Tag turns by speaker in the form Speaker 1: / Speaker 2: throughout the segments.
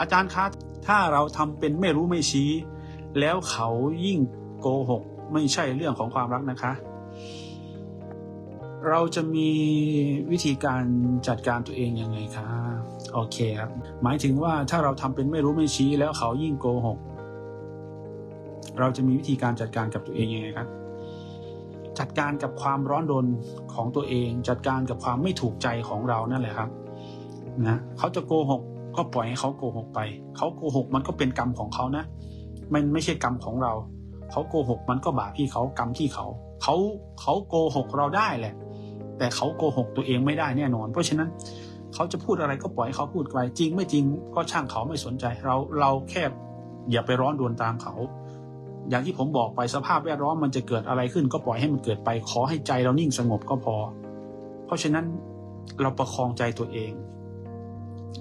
Speaker 1: อาจารย์คะถ้าเราทำเป็นไม่รู้ไม่ชี้ แล้วเขายิ่งโกหกไม่ใช่เรื่องของความรักนะคะ เราจะมีวิธีการจัดการตัวเองยังไงคะโอเคครับหมายถึงว่าถ้าเราทำเป็นไม่รู้ไม่ชี้ แล้วเขายิ่งโกหกเราจะมีวิธีการจัดการกับตัวเองยังไงครับ จัดการกับความร้อนรนของตัวเอง จัดการกับความไม่ถูกใจของเรานั่นแหละครับนะเขาจะโกหก ก็ปล่อยให้เขาโกหกไป เขาโกหกมันก็เป็นกรรมของเขานะ มันไม่ใช่กรรมของเรา เขาโกหกมันก็บาปที่เขากรรมที่เขา เขาเขาโกหกเราได้แหละ แต่เขาโกหกตัวเองไม่ได้แน่นอน เพราะฉะนั้นเขาจะพูดอะไรก็ปล่อยให้เขาพูดไป จริงไม่จริงก็ช่างเขาไม่สนใจ เราเราแค่อย่าไปร้อนรวนตามเขา อย่างที่ผมบอกไปสภาพแวดล้อมมันจะเกิดอะไรขึ้น ก็ปล่อยให้มันเกิดไป ขอให้ใจเรานิ่งสงบก็พอ เพราะฉะนั้นเราประคองใจตัวเอง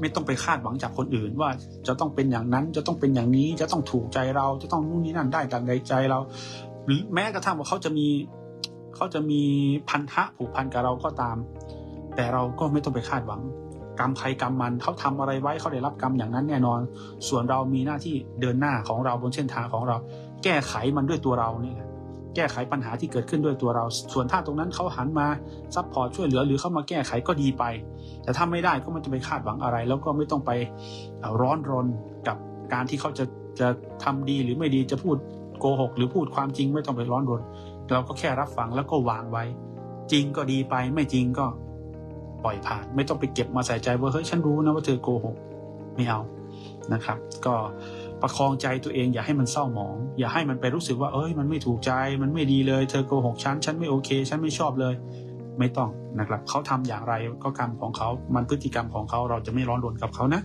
Speaker 1: ไม่ต้องไปคาดหวังจากคนอื่น ว่าจะต้องเป็นอย่างนั้นจะต้องเป็นอย่างนี้จะต้องถูกใจเราจะต้องนู่นนี่นั่นได้ดังใจเรา หรือแม้กระทั่งว่าเขาจะมีเขาจะมีพันธะผูกพันกับเราก็ตาม แต่เราก็ไม่ต้องไปคาดหวัง กรรมใครกรรมมันเขาทำอะไรไว้เขาได้รับกรรมอย่างนั้นแน่นอน ส่วนเรามีหน้าที่เดินหน้าของเราบนเส้นทางของเรา แก้ไขมันด้วยตัวเราเนี่ยนะ แก้ไขปัญหาที่เกิดขึ้นด้วยตัวเรา ส่วนถ้าตรงนั้นเขาหันมาซัพพอร์ตช่วยเหลือหรือเข้ามาแก้ไขก็ดีไป แต่ถ้าไม่ได้ก็ไม่ต้องไปคาดหวังอะไร แล้วก็ไม่ต้องไปร้อนรนกับการที่เขาจะจะทำดีหรือไม่ดีจะพูดโกหก หรือพูดความจริงไม่ต้องไปร้อนรน เราก็แค่รับฟังแล้วก็วางไว้ จริงก็ดีไปไม่จริงก็ปล่อยผ่าน ไม่ต้องไปเก็บมาใส่ใจว่าเฮ้ยฉันรู้นะว่าเธอโกหกไม่เอานะครับ ก็ ประคองใจตัวเองอย่าให้มันเศร้าหมอง อย่าให้มันไปรู้สึกว่าเอ้ยมันไม่ถูกใจมันไม่ดีเลย เธอโกหกฉันฉันไม่โอเค ฉันไม่ชอบเลย ไม่ต้องนะครับเขาทำอย่างไรก็กรรมของเขา มันพฤติกรรมของเขาเราจะไม่ร้อนรนกับเขานะ